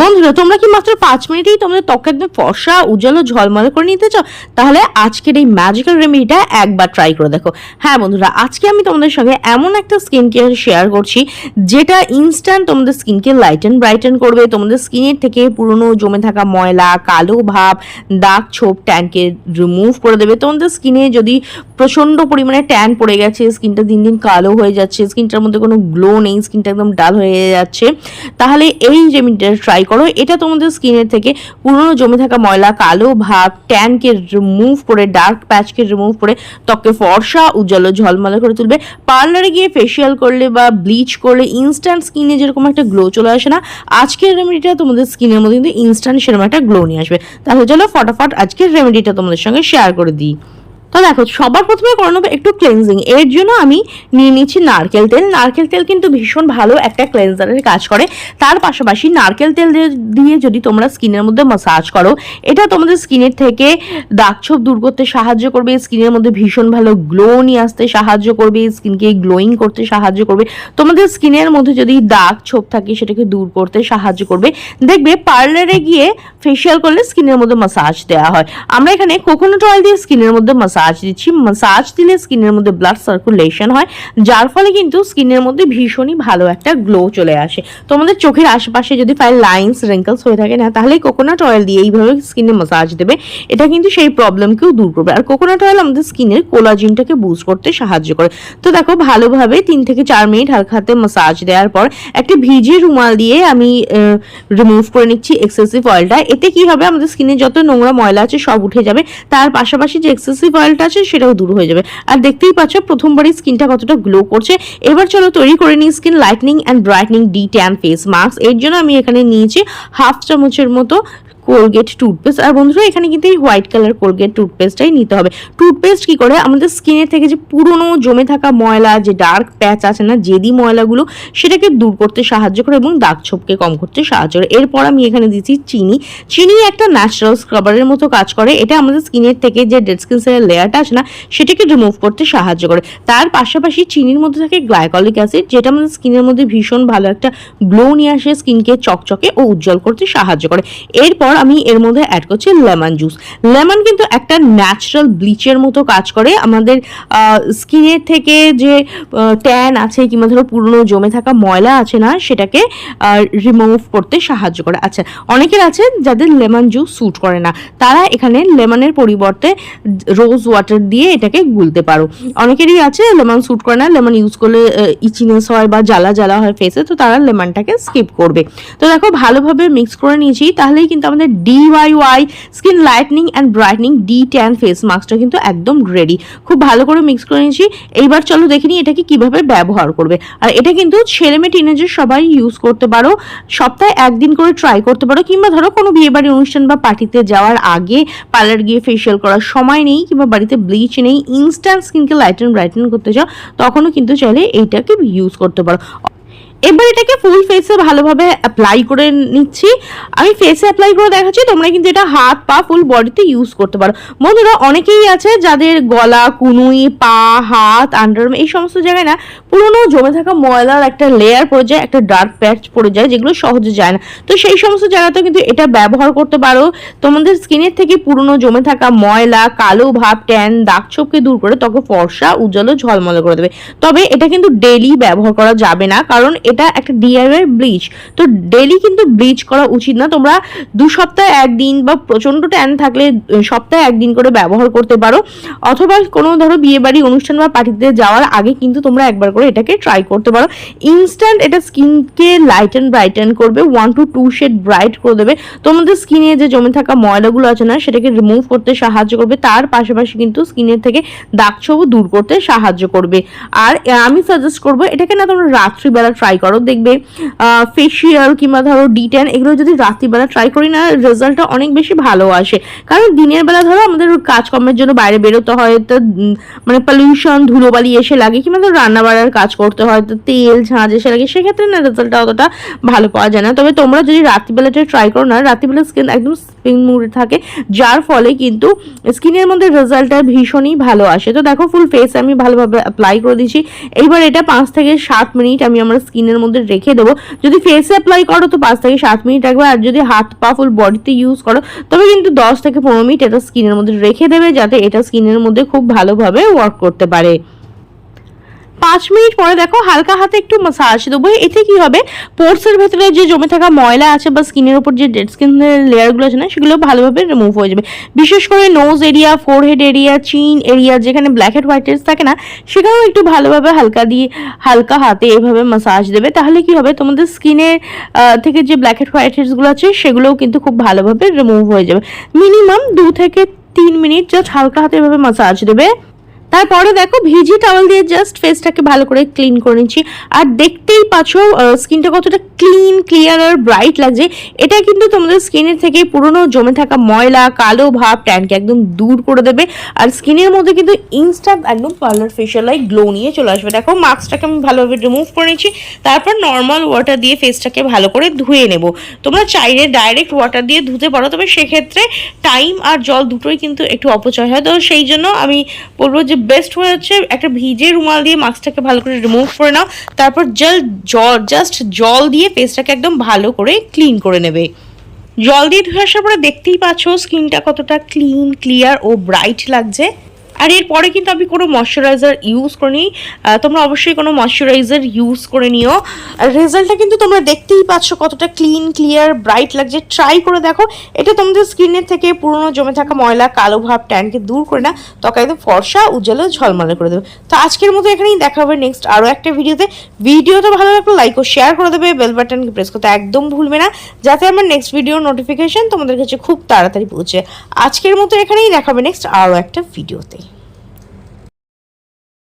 বন্ধুরা, তোমরা কি মাত্র পাঁচ মিনিটেই তোমাদের ত্বক একদম ফর্সা, উজ্জ্বল ঝলমলে করে নিতে চাও? তাহলে আজকের এই ম্যাজিক্যাল রেমেডিটা একবার ট্রাই করে দেখো। হ্যাঁ বন্ধুরা, আজকে আমি তোমাদের সঙ্গে এমন একটা স্কিন কেয়ার শেয়ার করছি, যেটা ইনস্ট্যান্ট তোমাদের স্কিনকে লাইটেন ব্রাইটেন করবে। তোমাদের স্কিনের থেকে পুরনো জমে থাকা ময়লা, কালো ভাব, দাগ ছোপ ট্যানকে রিমুভ করে দেবে। তোমাদের স্কিনে যদি প্রচণ্ড পরিমাণে ট্যান পড়ে গেছে, স্কিনটা দিন দিন কালো হয়ে যাচ্ছে, স্কিনটার মধ্যে কোনো গ্লো নেই, স্কিনটা একদম ডাল হয়ে যাচ্ছে। তাহলে এই রেমেডিটা ট্রাই করো। এটা তোমাদের স্কিনের থেকে পুরনো জমে থাকা ময়লা, কালো ভাব ট্যানকে রিমুভ করে ডার্ক প্যাচকে রিমুভ করে ত্বককে ফর্সা, উজ্জ্বল ঝলমলে করে তুলবে। পার্লারে গিয়ে ফেসিয়াল করলে বা ব্লিচ করলে ইনস্ট্যান্ট স্কিনে যেরকম একটা গ্লো চলে আসে না, আজকের রেমেডিটা তোমাদের স্কিনের মধ্যে কিন্তু ইনস্ট্যান্ট সেরকম একটা গ্লো নিয়ে আসবে। তাহলে চলো, ফটাফট আজকের রেমেডিটা তোমাদের সঙ্গে শেয়ার করে দিই। তো দেখো, সবার প্রথমে করে নেব একটু ক্লেন্সিং এর জন্য আমি নিয়ে নিচ্ছি নারকেল তেল। নারকেল তেল কিন্তু ভীষণ ভালো একটা ক্লেন্সারের কাজ করে। তার পাশাপাশি নারকেল তেল দিয়ে- যদি তোমরা স্কিনের মধ্যে মাসাজ করো, এটা তোমাদের স্কিনের থেকে দাগ ছোপ দূর করতে সাহায্য করবে, স্কিনের মধ্যে ভীষণ ভালো গ্লো নিয়ে আসতে সাহায্য করবে স্কিনকে গ্লোয়িং করতে সাহায্য করবে। তোমাদের স্কিনের মধ্যে যদি দাগ ছোপ থাকে, সেটাকে দূর করতে সাহায্য করবে। দেখবে পার্লারে গিয়ে ফেসিয়াল করলে স্কিনের মধ্যে মাসাজ দেওয়া হয়। আমরা এখানে কোকোনাট অয়েল দিয়ে স্কিনের মধ্যে মাসাজ দিচ্ছি। মাসাজ দিলে স্কিনের মধ্যে ব্লাড সার্কুলেশন হয়, যার ফলে কিন্তু স্কিনের মধ্যে ভীষণই ভালো একটা গ্লো চলে আসে। তোমাদের চোখের আশেপাশে যদি ফাইল লাইন্স রিঙ্কলস হয়ে থাকে না, তাহলে কোকোনাট অয়েল দিয়ে এইভাবে স্কিনে মাসাজ দেবে। এটা কিন্তু সেই প্রবলেমকেও দূর করবে। আর কোকোনাট অয়েল আমাদের স্কিনের কোলাজিনটাকে বুস্ট করতে সাহায্য করে। তো দেখো, ভালোভাবে তিন থেকে চার মিনিট হালকা হাতে মাসাজ দেওয়ার পর একটা ভিজে রুমাল দিয়ে আমি রিমুভ করে নিচ্ছি এক্সেসিভ অয়েলটা এতে কি হবে? আমাদের স্কিনে যত নোংরা ময়লা আছে সব উঠে যাবে। তার পাশাপাশি যে এক্সেসিভ অয়েলটা আছে সেটাও দূর হয়ে যাবে। আর দেখতেই পাচ্ছ, প্রথমবারই স্কিনটা কতটা গ্লো করছে। এবার চলো তৈরি করে নিই skin lightening and brightening de tan face mask এর জন্য আমি এখানে নিয়েছি হাফ চামচের মতো কোলগেট টুথপেস্ট আর বন্ধুরা, এখানে কিন্তু এই হোয়াইট কালার কোলগেট টুথপেস্টটাই নিতে হবে। টুথপেস্ট কি করে? আমাদের স্কিনের থেকে যে পুরনো জমে থাকা ময়লা, যে ডার্ক প্যাচ আছে না, জেদি ময়লাগুলো, সেটাকে দূর করতে সাহায্য করে এবং দাগ ছোপকে কম করতে সাহায্য করে। এরপর আমি এখানে দিচ্ছি চিনি। চিনি একটা ন্যাচারাল স্ক্রাবারের মতো কাজ করে। এটা আমাদের স্কিনের থেকে যে ডেড স্কিন সেলের লেয়ারটা আছে না, সেটাকে রিমুভ করতে সাহায্য করে। তার পাশাপাশি চিনির মধ্যে থাকে গ্লাইকলিক অ্যাসিড যেটা আমাদের স্কিনের মধ্যে ভীষণ ভালো একটা গ্লো নিয়ে আসে স্কিনকে চকচকে ও উজ্জ্বল করতে সাহায্য করে। এরপর আমি এর মধ্যে অ্যাড করছি লেমন জুস লেমন কিন্তু একটা ন্যাচারাল ব্লিচের মতো কাজ করে। আমাদের স্কিনের থেকে যে ট্যান আছে কিংবা ধরো পুরনো জমে থাকা ময়লা আছে না, সেটাকে রিমুভ করতে সাহায্য করে। আচ্ছা অনেকের আছে যাদের লেমন জুস স্যুট করে না। তারা এখানে লেমনের পরিবর্তে রোজ ওয়াটার দিয়ে এটাকে গুলতে পারো। অনেকেরই আছে লেমন স্যুট করে না লেমন ইউজ করলে ইচিনেস হয় বা জ্বালা জ্বালা হয় ফেসে তো তারা লেমনটাকে স্কিপ করবে। তো দেখো, ভালোভাবে মিক্স করে নিয়েছি, তাহলেই কিন্তু আমাদের DIY skin lightening and brightening de tan face মাস্কটা কিন্তু একদম রেডি খুব ভালো করে মিক্স করে নিয়েছি। এইবার চলো দেখে নিই এটাকে কীভাবে ব্যবহার করবে। আর এটা কিন্তু ছেলে মেয়ে টিনেজার সবাই ইউজ করতে পারো। সপ্তাহে একদিন করে ট্রাই করতে পারো। কিংবা ধরো কোনো বিয়ে বাড়ি অনুষ্ঠান বা পার্টিতে যাওয়ার আগে পার্লার গিয়ে ফেসিয়াল করার সময় নেই কিংবা বাড়িতে ব্লিচ নেই ইনস্ট্যান্ট স্কিনকে লাইটেন ব্রাইটেন করতে চাও, তখনও কিন্তু চাইলে এইটাকে ইউজ করতে পারো। এবার এটাকে ফুল ফেসে ভালোভাবে অ্যাপ্লাই করে নিচ্ছি। আমি ফেসে অ্যাপ্লাই করে দেখাচ্ছি, তোমরা কিন্তু এটা হাত, পা ফুল বডিতে ইউজ করতে পারো। বন্ধুরা, অনেকেই আছে যাদের গলা, কুনুই, পা, হাত আন্ডারম এই সমস্ত জায়গায় না পুরোনো জমে থাকা ময়লার একটা লেয়ার পড়ে যায়, একটা ডার্ক প্যাচ পড়ে যায়, যেগুলো সহজে যায় না। তো সেই সমস্ত জায়গাতে কিন্তু এটা ব্যবহার করতে পারো। তোমাদের স্কিনের থেকে পুরনো জমে থাকা ময়লা, কালো ভাব ট্যান দাগ ছোপকে দূর করে ত্বকে ফর্সা, উজ্জ্বল ঝলমলে করে দেবে। তবে এটা কিন্তু ডেলি ব্যবহার করা যাবে না, কারণ এটা একটা ডিআইওয়াই ব্লিচ। তো ডেলি কিন্তু ব্লিচ করা উচিত না। তোমরা দু সপ্তাহে একদিন বা প্রচণ্ড ট্যান থাকলে সপ্তাহে একদিন করে ব্যবহার করতে পারো। অথবা কোনো ধরো বিয়ে বাড়ি অনুষ্ঠান বা পার্টিতে যাওয়ার আগে কিন্তু তোমরা একবার করে এটাকে ট্রাই করতে পারো। ইনস্ট্যান্ট এটা স্কিনকে লাইট অ্যান্ড ব্রাইটেন করবে one two two shade bright করে দেবে। তোমাদের স্কিনে যে জমে থাকা ময়লাগুলো আছে না, সেটাকে রিমুভ করতে সাহায্য করবে। তার পাশাপাশি কিন্তু স্কিনের থেকে দাগ ছোপও দূর করতে সাহায্য করবে। আর আমি সাজেস্ট করব, এটাকে না তোমরা রাত্রিবেলা ট্রাই করো দেখবে ফেসিয়াল কিংবা ধরো ডিটেন এগুলো যদি রাত্রিবেলা ট্রাই করি না রেজাল্টটা অনেক বেশি ভালো আসে। কারণ দিনের বেলা ধরো আমাদের কাজকর্মের জন্য বাইরে বেরোতে হয়, তো মানে পলিউশন ধুলোবালি এসে লাগে, কিংবা ধরো রান্না বাড়ার কাজ করতে হয়, তো তেল, ঝাঁজ এসে লাগে, সেক্ষেত্রে না রেজাল্টটা অতটা ভালো পাওয়া যায় না। তবে তোমরা যদি রাত্রিবেলাটা ট্রাই করো না, রাত্রিবেলা স্কিন একদম স্পিন মুড থাকে, যার ফলে কিন্তু স্কিনের মধ্যে রেজাল্টটা ভীষণই ভালো আসে। তো দেখো ফুল ফেস আমি ভালোভাবে অ্যাপ্লাই করে দিচ্ছি এইবার এটা পাঁচ থেকে সাত মিনিট আমি আমার স্কিনের মধ্যে রেখে দেবো। যদি ফেসে অ্যাপ্লাই করো তো পাঁচ থেকে সাত মিনিট রাখবে, আর যদি হাত পা ফুল বডিতে ইউজ করো, তবে কিন্তু দশ থেকে পনেরো মিনিট এটা স্কিনের মধ্যে রেখে দেবে, যাতে এটা স্কিনের মধ্যে খুব ভালোভাবে ওয়ার্ক করতে পারে। পাঁচ মিনিট পরে দেখো হালকা হাতে একটু মাসাজ দেবো। এতে কি হবে? পোর্সের ভেতরে যে জমে থাকা ময়লা আছে বা স্কিনের উপর যে ডেড স্কিনের লেয়ারগুলো আছে না, সেগুলো ভালোভাবে রিমুভ হয়ে যাবে। বিশেষ করে nose area forehead area chin area যেখানে ব্ল্যাক হেড হোয়াইট হেডস থাকে না সেখানেও একটু ভালোভাবে হালকা দিয়ে, হালকা হাতে এভাবে মাসাজ দেবে। তাহলে কি হবে? তোমাদের স্কিনের থেকে যে ব্ল্যাক হেড হোয়াইট হেডসগুলো আছে, সেগুলোও কিন্তু খুব ভালোভাবে রিমুভ হয়ে যাবে। মিনিমাম দু থেকে তিন মিনিট জাস্ট হালকা হাতে এভাবে মাসাজ দেবে। তারপরে দেখো ভিজি টাওয়াল দিয়ে জাস্ট ফেসটাকে ভালো করে ক্লিন করে নিচ্ছি। আর দেখতেই পাচ্ছ স্কিনটা কতটা ক্লিন ক্লিয়ার আর ব্রাইট লাগছে। এটা কিন্তু তোমাদের স্কিনের থেকে পুরনো জমে থাকা ময়লা, কালো ভাব ট্যানকে একদম দূর করে দেবে। আর স্কিনের মধ্যে কিন্তু ইনস্ট্যান্ট একদম পার্লার ফেশিয়াল লাইক গ্লো নিয়ে চলে আসবে। দেখো মাস্কটাকে আমি ভালোভাবে রিমুভ করে নিচ্ছি। তারপর নর্মাল ওয়াটার দিয়ে ফেসটাকে ভালো করে ধুয়ে নেব। তোমরা চাইলে ডাইরেক্ট ওয়াটার দিয়ে ধুতে পারো, তবে সেক্ষেত্রে টাইম আর জল দুটোই কিন্তু একটু অপচয় হয়। তো সেই জন্য আমি বলব যে বেস্ট হয়ে হচ্ছে একটা ভিজে রুমাল দিয়ে মাস্কটাকে ভালো করে রিমুভ করে নাও, তারপর জল জল জাস্ট জল দিয়ে ফেসটাকে একদম ভালো করে ক্লিন করে নেবে। জল দিয়ে ধুয়ে আসার পরে দেখতেই পাচ্ছ স্কিনটা কতটা ক্লিন ক্লিয়ার ও ব্রাইট লাগছে। আর এরপরে কিন্তু আমি কোনো ময়শ্চারাইজার ইউজ করিনি। তোমরা অবশ্যই কোনো ময়শ্চারাইজার ইউজ করে নিও। রেজাল্টটা কিন্তু তোমরা দেখতেই পাচ্ছ কতটা ক্লিন ক্লিয়ার ব্রাইট লাগছে। ট্রাই করে দেখো। এটা তোমাদের স্কিনের থেকে পুরনো জমে থাকা ময়লা, কালো ভাব ট্যানকে দূর করে না। ত্বকা একদম ফর্সা, উজ্জ্বল, ঝলমলে করে দেবে। তো আজকের মতো এখানেই দেখা হবে নেক্সট আরও একটা ভিডিওতে ভিডিওটা ভালো লাগলে লাইক ও শেয়ার করে দেবে। বেল বাটনকে প্রেস করতে একদম ভুলবে না। যাতে আমার নেক্সট ভিডিও নোটিফিকেশন তোমাদের কাছে খুব তাড়াতাড়ি পৌঁছে। আজকের মতো এখানেই দেখা হবে নেক্সট আরও একটা ভিডিওতে